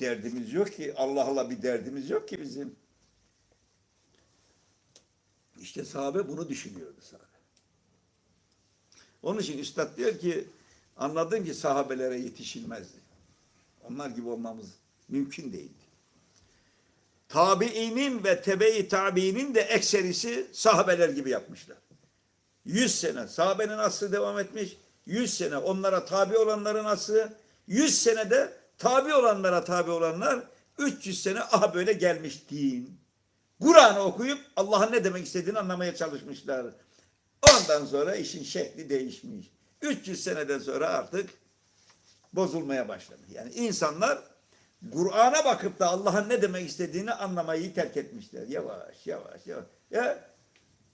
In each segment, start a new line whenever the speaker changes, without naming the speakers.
derdimiz yok ki. Allah'la bir derdimiz yok ki bizim. İşte sahabe bunu düşünüyordu sahabe. Onun için üstad diyor ki anladım ki sahabelere yetişilmezdi. Onlar gibi olmamız mümkün değildi. Tabiinin ve tebe-i tabiinin de ekserisi sahabeler gibi yapmışlar. 100 sene sahabenin aslı devam etmiş. 100 sene onlara tabi olanların aslı. 100 senede tabi olanlara tabi olanlar 300 sene aha böyle gelmiş din. Kur'an'ı okuyup Allah'ın ne demek istediğini anlamaya çalışmışlar. Ondan sonra işin şekli değişmiş. 300 seneden sonra artık bozulmaya başladı. Yani insanlar Kur'an'a bakıp da Allah'ın ne demek istediğini anlamayı terk etmişler. Yavaş yavaş yavaş. Ya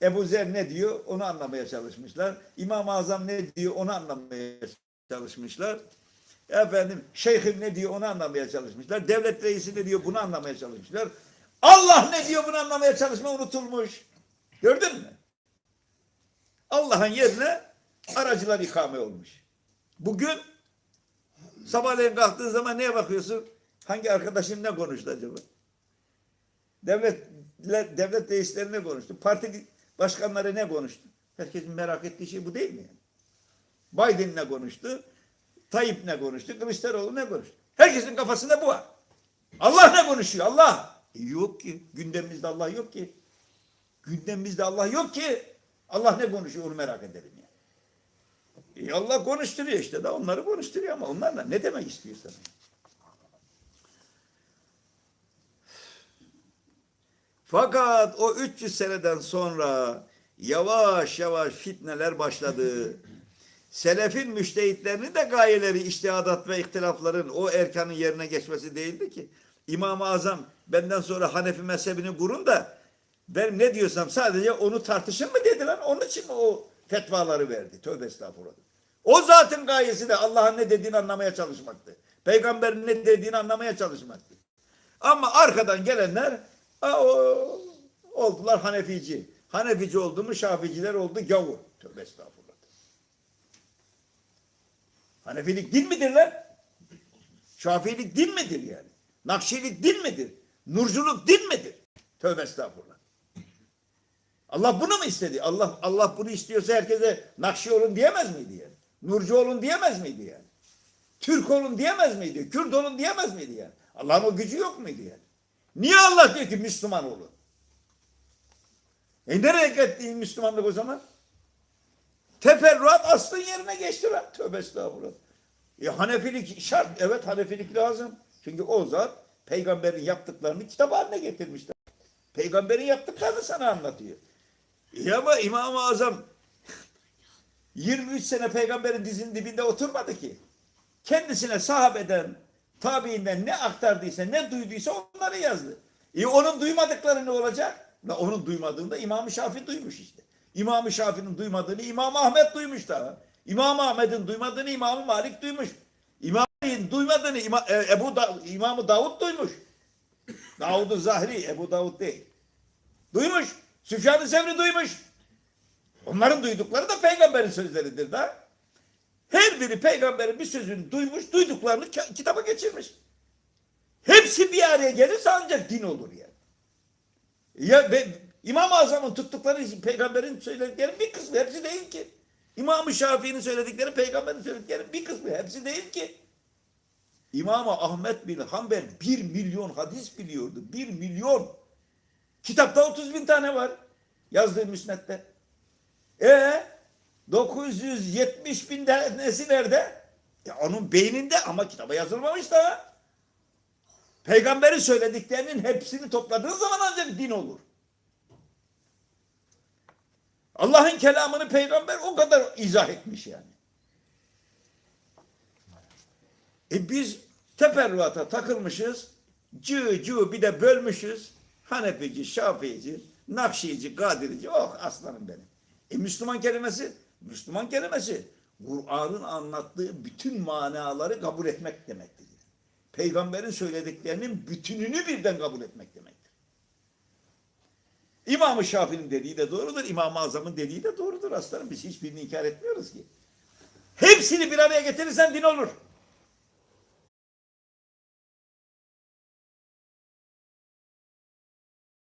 Ebu Zer ne diyor onu anlamaya çalışmışlar. İmam-ı Azam ne diyor onu anlamaya çalışmışlar. Efendim şeyhim ne diyor onu anlamaya çalışmışlar. Devlet reisi ne diyor bunu anlamaya çalışmışlar. Allah ne diyor bunu anlamaya çalışma unutulmuş. Gördün mü? Allah'ın yerine aracılar ikame olmuş. Bugün sabahleyin kalktığın zaman neye bakıyorsun? Hangi arkadaşın ne konuştu acaba? Devlet devlet reisleri ne konuştu? Parti başkanları ne konuştu? Herkesin merak ettiği şey bu değil mi? Biden ne konuştu? Tayyip ne konuştu? Kılıçdaroğlu ne konuştu? Herkesin kafasında bu var. Allah ne konuşuyor? Allah. E yok ki. Gündemimizde Allah yok ki. Gündemimizde Allah yok ki. Allah ne konuşuyor onu merak edelim yani. E Allah konuşturuyor işte da onları konuşturuyor ama onlarla ne demek istiyor sana? Fakat o 300 seneden sonra yavaş yavaş fitneler başladı. Selefin müştehitlerinin de gayeleri iştihadat ve ihtilafların o erkanın yerine geçmesi değildi ki. İmam-ı Azam benden sonra Hanefi mezhebini kurun da ben ne diyorsam sadece onu tartışın mı dediler. Onun için mi o fetvaları verdi? Tövbe estağfurullah. O zaten gayesi de Allah'ın ne dediğini anlamaya çalışmaktı. Peygamberin ne dediğini anlamaya çalışmaktı. Ama arkadan gelenler o, oldular Hanefici. Hanefici oldu mu Şaficiler oldu gavur. Tövbe estağfurullah. Hanefilik din midir lan? Şafiilik din midir yani? Nakşilik din midir? Nurculuk din midir? Tövbe estağfurullah. Allah bunu mu istedi? Allah Allah bunu istiyorsa herkese Nakşi olun diyemez miydi yani? Nurcu olun diyemez miydi yani? Türk olun diyemez miydi? Kürt olun diyemez miydi yani? Allah'ın o gücü yok muydu yani? Niye Allah diyor ki Müslüman olun? E nereye gitti Müslümanlık o zaman? Teferruat aslın yerine geçti lan. Tövbe estağfurullah. E Hanefilik şart. Evet Hanefilik lazım. Çünkü o zat peygamberin yaptıklarını kitap haline getirmişler. Peygamberin yaptıklarını sana anlatıyor. E ama İmam-ı Azam 23 sene peygamberin dizinin dibinde oturmadı ki. Kendisine sahabeden, tabiinden ne aktardıysa, ne duyduysa onları yazdı. E onun duymadıkları ne olacak? La onun duymadığında İmam-ı Şafii duymuş işte. İmam-ı Şafii'nin duymadığını İmam Ahmet duymuş daha. İmam Ahmet'in duymadığını İmam Malik duymuş. İmam Ali'nin duymadığını İma, e, Ebu da, İmam Davud duymuş. Davud-u Zahri, Ebu Davud değil. Duymuş. Süfyan-ı Sevri duymuş. Onların duydukları da peygamberin sözleridir da. Her biri peygamberin bir sözünü duymuş, duyduklarını ki- kitaba geçirmiş. Hepsi bir araya gelirse ancak din olur yani. Ya İmam-ı Azam'ın tuttukları peygamberin söyledikleri bir kısmı hepsi değil ki. İmam-ı Şafii'nin söyledikleri peygamberin söyledikleri bir kısmı hepsi değil ki. İmam-ı Ahmet bin Hanbel bir milyon hadis biliyordu. Bir milyon. Kitapta 30 bin tane var. Yazdığı müsnette. E 970 bin tanesi nerede? Ya onun beyninde ama kitaba yazılmamış da. Peygamberin söylediklerinin hepsini topladığın zaman ancak din olur. Allah'ın kelamını peygamber o kadar izah etmiş yani. E biz teferruata takılmışız. Cı cı bir de bölmüşüz. Hanefici, Şafiici, Nakşici, Kadirici. Oh aslanım benim. E Müslüman kelimesi, Müslüman kelimesi Kur'an'ın anlattığı bütün manaları kabul etmek demektir. Peygamberin söylediklerinin bütününü birden kabul etmek demektir. İmam-ı Şafii'nin dediği de doğrudur. İmam-ı Azam'ın dediği de doğrudur aslanım. Biz hiçbirini inkar etmiyoruz ki. Hepsini bir araya getirirsen din olur.